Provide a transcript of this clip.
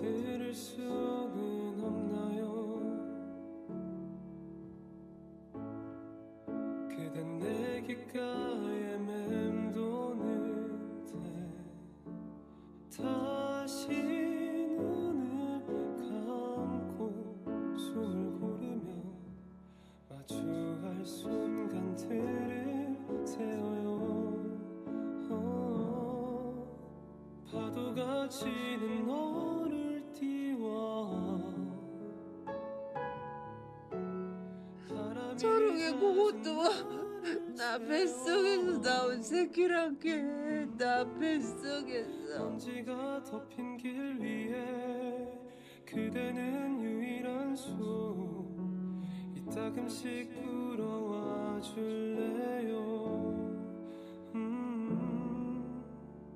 들을 수는 없나요? 그댄 내 귓가에 맴도는데 다시 눈을 감고 숨을 고르며 마주할 순간들을 세워요. 어, 파도가 치는 너 저녁에 그것도. 나 뱃속에서 나온 새끼란게 나 뱃속에서. 먼지가 덮인 길 위에 그대는 유일한 수. 이따금씩 줄래요